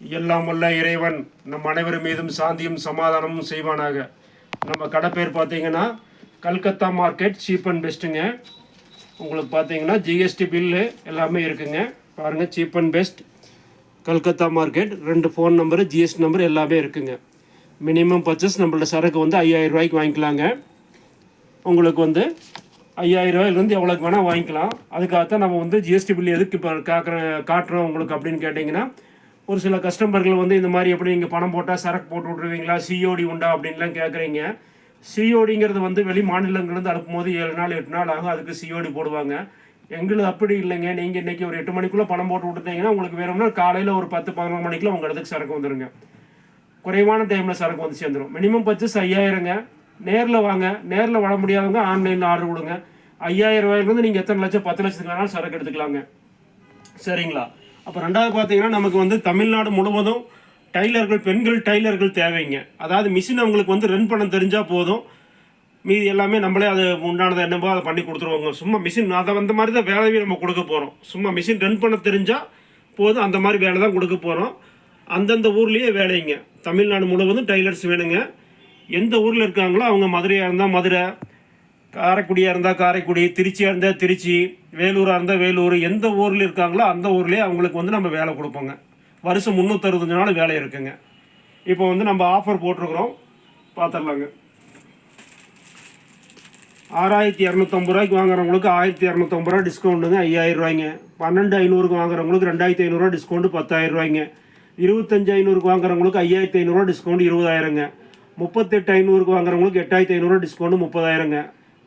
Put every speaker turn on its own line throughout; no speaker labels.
எல்லாம் வல்ல இறைவன் நம் அனைவர் மீதும் சாந்தியும் சமாதானமும் செய்வானாக. நம்ம கடை பேர் பார்த்தீங்கன்னா கல்கத்தா மார்க்கெட் சீப் அண்ட் பெஸ்ட்டுங்க. உங்களுக்கு பார்த்தீங்கன்னா ஜிஎஸ்டி பில்லு எல்லாமே இருக்குங்க. பாருங்கள் cheap and best. Calcutta market ரெண்டு ஃபோன் நம்பரு ஜிஎஸ்டி நம்பர் எல்லாமே இருக்குங்க. மினிமம் பர்ச்சேஸ் நம்மளோட சரக்கு வந்து ஐயாயிரம் ரூபாய்க்கு வாங்கிக்கலாங்க. உங்களுக்கு வந்து ஐயாயிரம் ரூபாயிலேருந்து எவ்வளோக்கு வேணால் வாங்கிக்கலாம். அதுக்காகத்தான் நம்ம வந்து ஜிஎஸ்டி பில் எதுக்கு இப்போ காக்கிற காட்டுறோம் உங்களுக்கு அப்படின்னு கேட்டிங்கன்னா ஒரு சில கஸ்டமர்கள் வந்து இந்த மாதிரி எப்படி நீங்கள் பணம் போட்டால் சரக்கு போட்டு விட்ருவீங்களா சிஓடி உண்டா? அப்படின்லாம் கேட்குறீங்க சிஓடிங்கிறது வந்து வெளி மாநிலங்கள்லேருந்து அனுப்பும்போது ஏழு நாள் எட்டு நாள் ஆகும். அதுக்கு சிஓடி போடுவாங்க. எங்களுக்கு அப்படி இல்லைங்க. நீங்கள் இன்றைக்கி ஒரு எட்டு மணிக்குள்ளே பணம் போட்டு விட்டுட்டீங்கன்னா உங்களுக்கு வேணும்னா காலையில் ஒரு பத்து பதினொரு மணிக்குள்ள உங்கள் இடத்துக்கு சரக்கு வந்துடுங்க குறைவான டைமில் சரக்கு வந்து சேர்ந்துடும் மினிமம் பர்ச்சேஸ் ஐயாயிரங்க. நேரில் வாங்க. நேரில் வர முடியாதவங்க ஆன்லைனில் ஆர்டர் கொடுங்க. ஐயாயிரம் ரூபாயிலிருந்து நீங்கள் எத்தனை லட்சம்? பத்து லட்சத்துக்கு வேணாலும் சரக்கு எடுத்துக்கலாங்க. சரிங்களா? அப்போ ரெண்டாவது பார்த்தீங்கன்னா நமக்கு வந்து தமிழ்நாடு முழுவதும் டைலர்கள் பெண்கள் டைலர்கள் தேவைங்க. அதாவது மிஷின் அவங்களுக்கு வந்து ரன் பண்ண தெரிஞ்சால் போதும். மீதி எல்லாமே நம்மளே அது உண்டானது என்னவோ அதை பண்ணி கொடுத்துருவாங்க. சும்மா மிஷின் அதை அந்த மாதிரி தான் வேலையை நம்ம கொடுக்க போகிறோம் சும்மா மிஷின் ரன் பண்ண தெரிஞ்சால் போதும். அந்த மாதிரி வேலை தான் கொடுக்க போகிறோம் அந்தந்த ஊர்லேயே வேலைங்க. தமிழ்நாடு முழுவதும் டைலர்ஸ் வேணுங்க. எந்த ஊரில் இருக்காங்களோ அவங்க மதுரையாக இருந்தால் மதுரை காரைக்குடியாக இருந்தால் காரைக்குடி திருச்சியாக இருந்தால் திருச்சி வேலூராக இருந்தால் வேலூர் எந்த ஊரில் இருக்காங்களோ அந்த ஊர்லேயே அவங்களுக்கு வந்து நம்ம வேலை கொடுப்போங்க. வருஷம் முந்நூற்றறுபத்தஞ்சு நாள் வேலை இருக்குங்க. இப்போ வந்து நம்ம ஆஃபர் போட்டிருக்கிறோம். பார்த்துடலாங்க ஆறாயிரத்தி இரநூத்தம்பது ரூபாய்க்கு வாங்குறவங்களுக்கு ஆயிரத்தி இரநூத்தம்பது ரூபா டிஸ்கவுண்ட்டுங்க ஐயாயிரம் ரூபாய்ங்க. பன்னெண்டு ஐநூறுக்கு வாங்குறவங்களுக்கு ரெண்டாயிரத்தி ஐநூறுரூவா டிஸ்கவுண்ட் பத்தாயிரம் ரூபாய்ங்க. இருபத்தஞ்சு ஐநூறுக்கு வாங்குறவங்களுக்கு ஐயாயிரத்தி ஐநூறுரூவா டிஸ்கவுண்ட் இருபதாயிரங்க. முப்பத்தெட்டு ஐநூறுக்கு வாங்குறவங்களுக்கு எட்டாயிரத்தி ஐநூறுரூவா டிஸ்கவுண்ட் முப்பதாயிரங்க.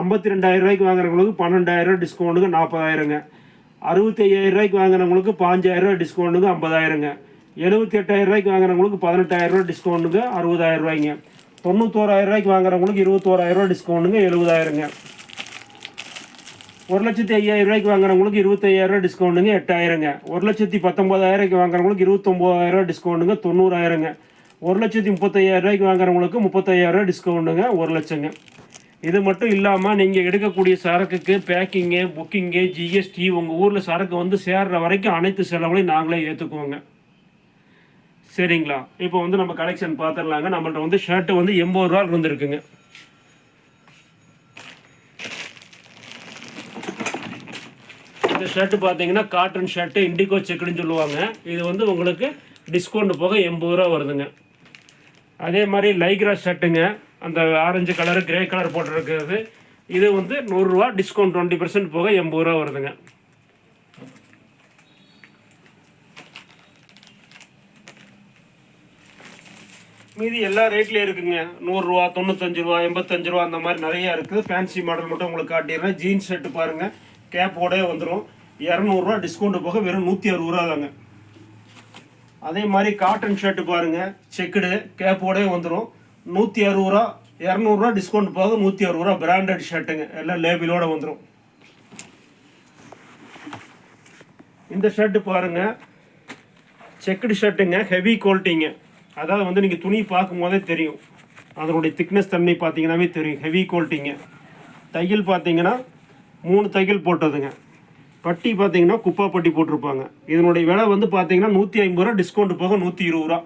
ஐம்பத்தி ரெண்டாயிரம் ரூபாய்க்கு வாங்குறவங்களுக்கு பன்னெண்டாயிரம் டிஸ்கவுண்டுங்க நாற்பதாயிரங்க அறுபத்தி ஐயாயிரம் ரூபாய்க்கு வாங்குறவங்களுக்கு பாஞ்சாயிரம் ரூபாய் டிஸ்கவுண்ட்டுங்க ஐம்பதாயிரங்க. எழுபத்தி எட்டாயிரம் ரூபாய்க்கு வாங்குறவங்களுக்கு பதினெட்டாயிரம் ரூபாய் டிஸ்கவுண்ட்டுங்க அறுபதாயிரம் ரூபாய்ங்க. தொண்ணூத்தோராயிரம் ரூபாய்க்கு வாங்குறவங்களுக்கு இருபத்தோராயிரம் ரூபாய் டிஸ்கவுண்ட்டுங்க எழுபதாயிரங்க. ஒரு லட்சத்தி ஐயாயிரம் ரூபாய்க்கு வாங்குறவங்களுக்கு இருபத்தையாயிரம் ரூபாய் டிஸ்கவுண்ட்டுங்க எட்டாயிரங்க. ஒரு லட்சத்தி பத்தொம்பதாயிரக்கு வாங்குறவங்களுக்கு இருபத்தொம்போதாயிரம் ரூபாய் டிஸ்கவுண்ட்டுங்க தொண்ணூறாயிரங்க. ஒரு லட்சத்தி முப்பத்தையாயிரம் ரூபாய்க்கு வாங்குறவங்களுக்கு முப்பத்தையாயிரம் ரூபாய் டிஸ்கவுண்ட்டுங்க ஒரு லட்சங்க. இது மட்டும் இல்லாமல் நீங்கள் எடுக்கக்கூடிய சரக்குக்கு பேக்கிங்கு புக்கிங்கு ஜிஎஸ்டி உங்கள் ஊரில் சரக்கு வந்து சேர்ற வரைக்கும் அனைத்து செலவுகளையும் நாங்களே ஏற்றுக்குவோங்க சரிங்களா? இப்போ வந்து நம்ம கலெக்ஷன் பார்த்துடலாங்க நம்மள்ட்ட வந்து ஷர்ட்டு வந்து எண்பது ரூபா இருந்துருக்குங்க. இந்த ஷர்ட்டு பார்த்தீங்கன்னா காட்டன் ஷர்ட்டு இண்டிகோ செக்குன்னு சொல்லுவாங்க. இது வந்து உங்களுக்கு டிஸ்கவுண்ட் போக எண்பது ரூபா வருதுங்க. அதே மாதிரி லைக்ரா ஷர்ட்டுங்க அந்த ஆரஞ்சு கலரு கிரே கலர் போட்டிருக்கிறது. இது வந்து நூறுரூவா டிஸ்கவுண்ட் டுவெண்ட்டி பர்சன்ட் போக எண்பது ரூபா வருதுங்க. மீதி எல்லா ரேட்லேயும் இருக்குங்க. நூறுரூவா தொண்ணூத்தஞ்சு ரூபா எண்பத்தஞ்சு ரூபா அந்த மாதிரி நிறையா இருக்குது. ஃபேன்சி மாடல் மட்டும் உங்களுக்கு காட்டிடுறேன். ஜீன்ஸ் ஷர்ட்டு பாருங்கள் கேப்போடே வந்துடும் இரநூறுவா டிஸ்கவுண்ட் போக வெறும் நூற்றி அறுபது ரூபா தாங்க. அதே மாதிரி காட்டன் ஷர்ட்டு பாருங்கள் செக்குடு கேப்போடே வந்துடும் நூற்றி அறுபது ரூபா இரநூறுவா டிஸ்கவுண்ட் போக நூற்றி அறுபது ரூபா பிராண்டட் ஷர்ட்டுங்க எல்லாம் லேபிளோடு வந்துடும் இந்த ஷர்ட்டு பாருங்கள் செக்குடு ஷர்ட்டுங்க ஹெவி குவாலிட்டிங்க அதாவது வந்து நீங்கள் துணி பார்க்கும் போதே தெரியும். அதனுடைய திக்னஸ் தன்மை பார்த்தீங்கன்னாவே தெரியும். ஹெவி குவாலிட்டிங்க தையல் பார்த்தீங்கன்னா மூணு தையல் போட்டதுங்க. பட்டி பார்த்தீங்கன்னா குப்பா பட்டி போட்டிருப்பாங்க. இதனுடைய விலை வந்து பார்த்தீங்கன்னா நூற்றி ஐம்பது ரூபா டிஸ்கவுண்ட் போக நூற்றி இருபது ரூபா.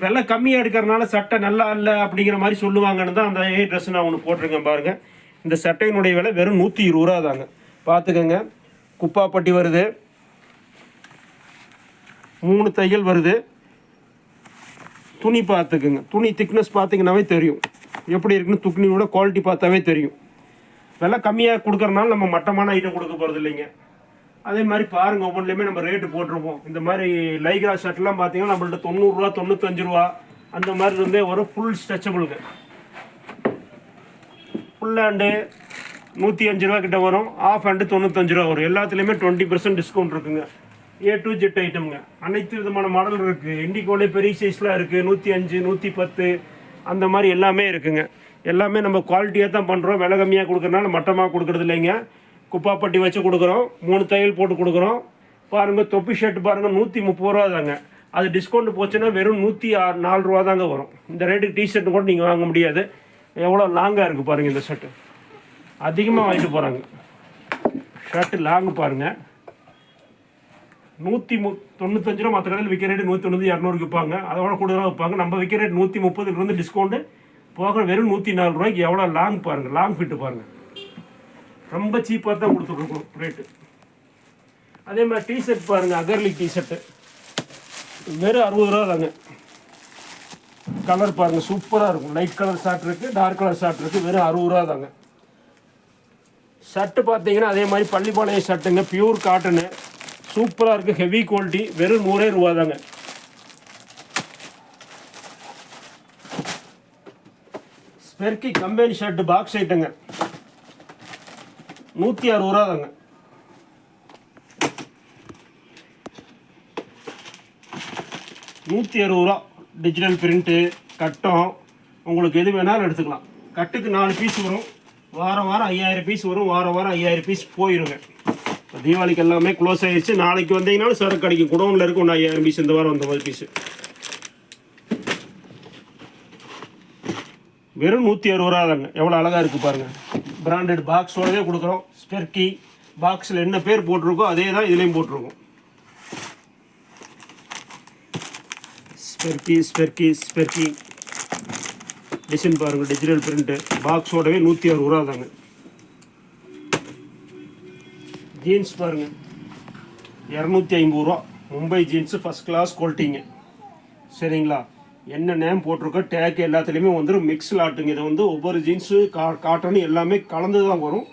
விலை கம்மியாக எடுக்கிறனால சட்டை நல்லா இல்லை அப்படிங்கிற மாதிரி சொல்லுவாங்கன்னு தான் அந்த ஏ ட்ரெஸ் நான் ஒன்று போட்டிருக்கேன் பாருங்கள் இந்த சட்டையினுடைய விலை வெறும் நூற்றி இருபது ரூபா தாங்க. பார்த்துக்கோங்க. குப்பாப்பட்டி வருது. மூணு தையல் வருது. துணி பார்த்துக்குங்க. துணி திக்னஸ் பார்த்தீங்கன்னாவே தெரியும். எப்படி இருக்குன்னு துணியோட குவாலிட்டி பார்த்தாவே தெரியும். விலை கம்மியாக கொடுக்குறனால நம்ம மட்டமான ஐட்டம் கொடுக்க போகிறது இல்லைங்க. அதே மாதிரி பாருங்கள் ஒவ்வொன்றுலையுமே நம்ம ரேட்டு போட்டிருப்போம். இந்த மாதிரி லைக்ரா ஷர்ட்லாம் பார்த்தீங்கன்னா நம்மள்ட்ட தொண்ணூறுரூவா தொண்ணூத்தஞ்சு ரூபா அந்த மாதிரி இருந்தே வரும் ஃபுல் ஸ்ட்ரெச்சபிளுங்க ஃபுல் ஹேண்டு நூற்றி அஞ்சு ரூபா கிட்ட வரும் ஆஃப் ஹேண்டு தொண்ணூத்தஞ்சு ரூபா வரும். எல்லாத்துலேயுமே டுவெண்ட்டி பர்சன்ட் டிஸ்கவுண்ட் இருக்குங்க. ஏ டு ஜெட் ஐட்டம்ங்க அனைத்து விதமான மாடல் இருக்குது இண்டிகோலே பெரிய சைஸ்லாம் இருக்குது நூற்றி அஞ்சு நூற்றி பத்து அந்த மாதிரி எல்லாமே இருக்குங்க. எல்லாமே நம்ம குவாலிட்டியாக தான் பண்ணுறோம் விலை கம்மியாக கொடுக்குறனால மட்டமாக கொடுக்குறது இல்லைங்க. குப்பாப்பட்டி வச்சு கொடுக்குறோம். மூணு தையல் போட்டு கொடுக்குறோம். பாருங்கள் தொப்பி ஷர்ட் பாருங்கள் நூற்றி முப்பது ரூபா தாங்க அது டிஸ்கவுண்ட் போச்சுன்னா வெறும் நூற்றி ஆறு நாலு ரூபா தாங்க வரும். இந்த ரேட்டுக்கு டிஷர்ட் கூட நீங்கள் வாங்க முடியாது. எவ்வளோ லாங்காக இருக்குது பாருங்கள் இந்த ஷர்ட்டு அதிகமாக வாங்கிட்டு போகிறாங்க ஷர்ட்டு லாங் பாருங்கள் நூற்றி மு தொண்ணூத்தஞ்சு ரூபா மற்ற கடையில் விற்கிற ரேட்டு நூற்றி தொண்ணூறு இரநூறுக்கு விற்பாங்க அதோட கூடுதலாக விற்பாங்க. நம்ம விற்கிற ரேட் நூற்றி முப்பதுலேருந்து டிஸ்கவுண்ட்டு போக வெறும் நூற்றி நாலு ரூபாய்க்கு எவ்வளோ லாங் பாருங்கள் லாங் ஃபிட்டு பாருங்கள் ரொம்ப சீப்பாக தான் கொடுத்துட்ருக்கோம் ரேட்டு அதே மாதிரி டிஷர்ட் பாருங்கள் அகர்லிக் டிஷர்ட்டு வெறும் அறுபது ரூபா தாங்க. கலர் பாருங்கள் சூப்பராக இருக்கும். லைட் கலர் ஷர்ட் இருக்குது டார்க் கலர் ஷர்ட் இருக்குது வெறும் அறுபது ரூபா தாங்க. ஷர்ட்டு பார்த்தீங்கன்னா அதே மாதிரி பள்ளிப்பாளைய ஷர்ட்டுங்க பியூர் காட்டனு சூப்பராக இருக்குது ஹெவி குவாலிட்டி வெறும் நூறே ரூபா தாங்க. ஸ்பெர்கி கம்பெனி ஷர்ட்டு பாக்ஸ் ஐட்டங்க நூற்றி அறுபது ரூபா தாங்க. நூற்றி அறுபது ரூபா டிஜிட்டல் பிரிண்ட்டு கட்டம். உங்களுக்கு எது வேணாலும் எடுத்துக்கலாம். கட்டுக்கு நாலு பீஸ் வரும். வாரம் வாரம் ஐயாயிரம் பீஸ் வரும். வாரம் வாரம் ஐயாயிரம் பீஸ் போயிருங்க. இப்போ தீபாவளிக்கு எல்லாமே க்ளோஸ் ஆகிடுச்சு நாளைக்கு வந்தீங்கனாலும் சரக்கு கிடைக்கும் குடோனில் இருக்கும் ஒன்று ஐயாயிரம் பீஸ் இந்த வாரம் வந்த மாதிரி பீஸு வெறும் நூற்றி அறுபது ரூபா தாங்க. எவ்வளோ அழகாக இருக்குது பாருங்கள் பிராண்டட் பாக்ஸோடவே கொடுக்குறோம். ஸ்பெர்கி பாக்ஸில் என்ன பேர் போட்டிருக்கோ அதே தான் இதுலேயும் போட்டிருக்கோம். ஸ்பெர்கி ஸ்பெர்கி ஸ்பெர்கி டிசைன் பாருங்கள் டிஜிட்டல் பிரிண்ட்டு பாக்ஸோடவே நூற்றி அறுபது ரூபா தாங்க. ஜீன்ஸ் பாருங்கள் இரநூத்தி ஐம்பது ரூபா. மும்பை ஜீன்ஸு ஃபஸ்ட் கிளாஸ் குவாலிட்டிங்க சரிங்களா? என்ன நேம் போட்டிருக்கோ டேக் எல்லாத்துலேயுமே வந்துடும் மிக்ஸ் லாட்டுங்க இதை வந்து ஒவ்வொரு ஜீன்ஸு கா காட்டன் எல்லாமே கலந்து தான் வரும்.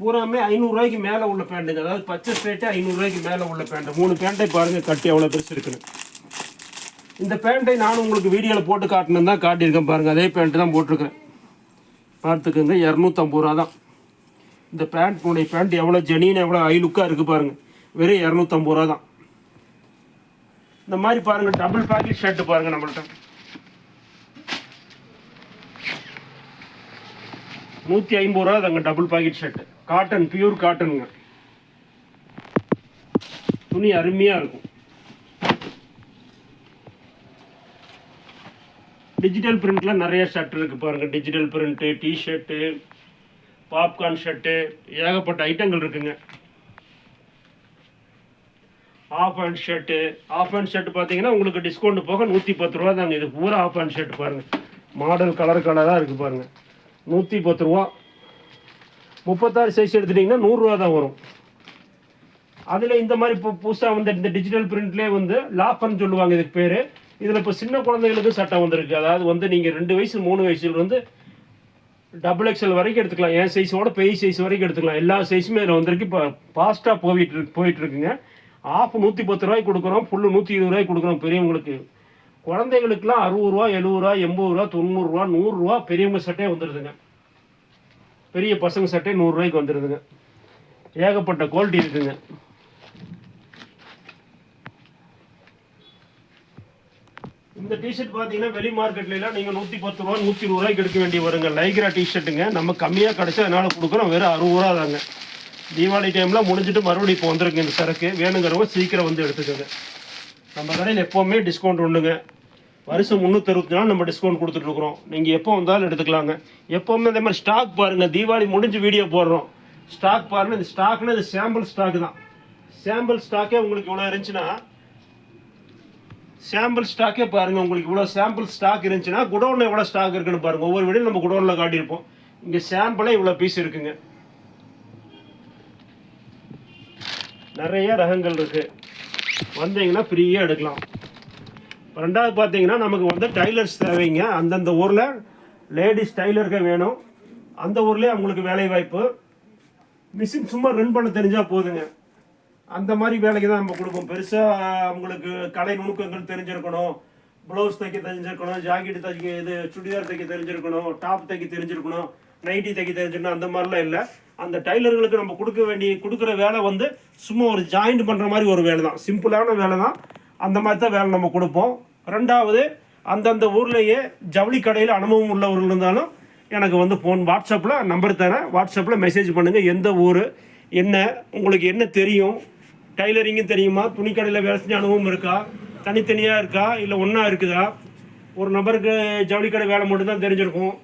பூராமே ஐநூறுரூவாய்க்கு மேலே உள்ள பேண்ட்டுங்க அதாவது பச்சை ஸ்ட்ரேட்டே ஐநூறுரூவாய்க்கு மேலே உள்ள பேண்ட்டு மூணு பேண்ட்டை பாருங்கள் கட்டி எவ்வளோ பெருசு இருக்குன்னு. இந்த பேண்ட்டை நான் உங்களுக்கு வீடியோவில் போட்டு காட்டணும் தான் காட்டியிருக்கேன் பாருங்கள் அதே பேண்ட்டு தான் போட்டிருக்கேன் பார்த்துக்கோங்க இரநூத்தம்பது ரூபா தான். இந்த பேண்ட் உடைய பேண்ட் எவ்வளோ ஜெனின்னு எவ்வளோ ஐ லுக்காக இருக்குது பாருங்கள் வெறும் இரநூத்தம்பது ரூபா தான். இந்த மாதிரி பாருங்கள் டபுள் பாக்கெட் ஷர்ட் பாருங்கள் நம்மள்ட்ட. நூற்றி ஐம்பது ரூபா தாங்க double pocket shirt cotton pure காட்டனுங்க துணி அருமையாக இருக்கும். டிஜிட்டல் பிரிண்ட்ல நிறைய ஷர்ட் இருக்குது பாருங்கள் digital print T shirt popcorn shirt ஏகப்பட்ட ஐட்டங்கள் இருக்குங்க. Half hand shirt half hand shirt பார்த்தீங்கன்னா உங்களுக்கு டிஸ்கவுண்ட் போக நூற்றி பத்து ரூபா தாங்க. இது பூரா ஆஃப் அண்ட் ஷர்ட் பாருங்கள் மாடல் கலர் கலராக இருக்குது பாருங்கள் நூற்றி பத்து ரூபா. முப்பத்தாறு சைஸ் எடுத்துட்டிங்கன்னா நூறுரூவா தான் வரும். அதில் இந்த மாதிரி இப்போ புதுசாக வந்து இந்த டிஜிட்டல் பிரிண்ட்லேயே வந்து லாஃபர்னு சொல்லுவாங்க இதுக்கு பேர். இதில் இப்போ சின்ன குழந்தைகளுக்கு சட்டம் வந்திருக்கு. அதாவது வந்து நீங்கள் ரெண்டு வயசு மூணு வயசுல வந்து டபுள் எக்ஸ்எல் வரைக்கும் எடுத்துக்கலாம். என் சைஸோட பெரிய சைஸ் வரைக்கும் எடுத்துக்கலாம். எல்லா சைஸுமே இதில் வந்திருக்கு. இப்போ ஃபாஸ்ட்டாக போயிட்டு இருக்கு போயிட்டு இருக்குங்க. ஆஃப் நூற்றி பத்து ரூபாய்க்கு கொடுக்குறோம் ஃபுல்லு நூற்றி இருபது ரூபாய்க்கு கொடுக்குறோம் பெரியவங்களுக்கு. குழந்தைகளுக்குலாம் அறுபது ரூபா எழுபது ரூபா எண்பது ரூபா தொண்ணூறுரூவா நூறுரூவா பெரியவங்க சட்டையே வந்துடுதுங்க பெரிய பசங்க சட்டே நூறுரூவாய்க்கு வந்துடுதுங்க ஏகப்பட்ட குவாலிட்டி இருக்குங்க. இந்த டிஷர்ட் பார்த்தீங்கன்னா வெளி மார்க்கெட்லாம் நீங்கள் நூற்றி பத்து ரூபா நூற்றி இருபது ரூபாய்க்கு எடுக்க வேண்டி வருங்க. லைக்ரா டிஷர்ட்டுங்க நம்ம கம்மியாக கிடைச்சா அதனால் கொடுக்குறோம். வெறும் அறுபது ரூபா தாங்க. தீபாவளி டைமில் முடிஞ்சிட்டு மறுபடியும் இப்போ வந்துருங்க இந்த சரக்கு. வேணுங்கிறவங்க சீக்கிரம் வந்து எடுத்துக்கோங்க. நம்ம கடையில் எப்போவுமே டிஸ்கவுண்ட் உண்டுங்க. வருஷம் முந்நூற்றறுபத்தி நாள் நம்ம டிஸ்கவுண்ட் கொடுத்துட்ருக்குறோம் நீங்கள் எப்போ வந்தாலும் எடுத்துக்கலாங்க. எப்போவுமே இந்த மாதிரி ஸ்டாக் பாருங்கள் தீபாவளி முடிஞ்சு வீடியோ போடுறோம். ஸ்டாக் பாருங்கள் இந்த ஸ்டாக்னா இது சாம்பிள் ஸ்டாக் தான். சாம்பிள் ஸ்டாக்கே உங்களுக்கு இவ்வளோ இருந்துச்சுன்னா சாம்பிள் ஸ்டாக்கே பாருங்கள் உங்களுக்கு இவ்வளோ சாம்பிள் ஸ்டாக் இருந்துச்சுன்னா குடோனில் எவ்வளோ ஸ்டாக் இருக்குன்னு பாருங்கள் ஒவ்வொரு வீடியும் நம்ம குடோனில் காட்டியிருப்போம். இங்கே சாம்பிளே இவ்வளோ பீஸ் இருக்குங்க. நிறைய ரகங்கள் இருக்கு. வந்தீங்கன்னா ஃப்ரீயாக எடுக்கலாம். ரெண்டாவது பார்த்தீங்கன்னா நமக்கு வந்து டைலர்ஸ் தேவைங்க. அந்தந்த ஊரில் லேடிஸ் டைலர்கள் வேணும். அந்த ஊர்லேயே அவங்களுக்கு வேலை வாய்ப்பு மிஷின் சும்மா ரன் பண்ண தெரிஞ்சால் போதுங்க. அந்த மாதிரி வேலைக்கு தான் நம்ம கொடுப்போம். பெருசாக அவங்களுக்கு கலை நுணுக்கங்கள் தெரிஞ்சிருக்கணும். ப்ளவுஸ் தைக்க தெரிஞ்சிருக்கணும். ஜாக்கெட் தைக்க இது சுடிதார் தைக்க தெரிஞ்சிருக்கணும். டாப் தைக்க தெரிஞ்சிருக்கணும். நைட்டி தைக்க தெரிஞ்சுன்னா அந்த மாதிரிலாம் இல்லை. அந்த டைலர்களுக்கு நம்ம கொடுக்க வேண்டிய கொடுக்குற வேலை வந்து சும்மா ஒரு ஜாயிண்ட் பண்ணுற மாதிரி ஒரு வேலை தான் சிம்பிளான வேலை தான் அந்த மாதிரி தான் வேலை நம்ம கொடுப்போம். ரெண்டாவது அந்தந்த ஊர்லேயே ஜவுளி கடையில் அனுபவம் உள்ளவர்கள் இருந்தாலும் எனக்கு வந்து ஃபோன் வாட்ஸ்அப்பில் நம்பர் தரேன். வாட்ஸ்அப்பில் மெசேஜ் பண்ணுங்கள் எந்த ஊர் என்ன உங்களுக்கு என்ன தெரியும்? டைலரிங்கும் தெரியுமா? துணிக்கடையில் வேலை செஞ்ச அனுபவம் இருக்கா? தனித்தனியாக இருக்கா? இல்லை ஒன்றா இருக்குதா? ஒரு நபருக்கு ஜவுளி கடை வேலை மட்டும்தான் தெரிஞ்சிருக்கும்.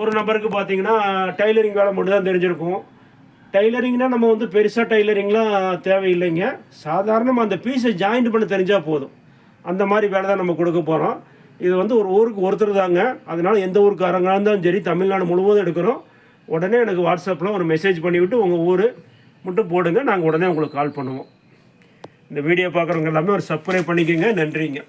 ஒரு நபருக்கு பார்த்தீங்கன்னா டைலரிங் வேலை மட்டும் தான் தெரிஞ்சிருக்கும். டைலரிங்னால் நம்ம வந்து பெருசாக டைலரிங்லாம் தேவையில்லைங்க. சாதாரணமாக அந்த பீஸை ஜாயிண்ட் பண்ண தெரிஞ்சால் போதும். அந்த மாதிரி வேலை தான் நம்ம கொடுக்க போகிறோம் இது வந்து ஒரு ஊருக்கு ஒருத்தர் தாங்க. அதனால் எந்த ஊருக்காரங்களாக இருந்தாலும் சரி தமிழ்நாடு முழுவதும் எடுக்கிறோம். உடனே எனக்கு வாட்ஸ்அப்பில் ஒரு மெசேஜ் பண்ணிவிட்டு உங்கள் ஊர் மட்டும் போடுங்க. நாங்கள் உடனே உங்களுக்கு கால் பண்ணுவோம். இந்த வீடியோ பார்க்குறவங்க எல்லாமே ஒரு சப்ஸ்கிரைப் பண்ணிக்கோங்க. நன்றிங்க.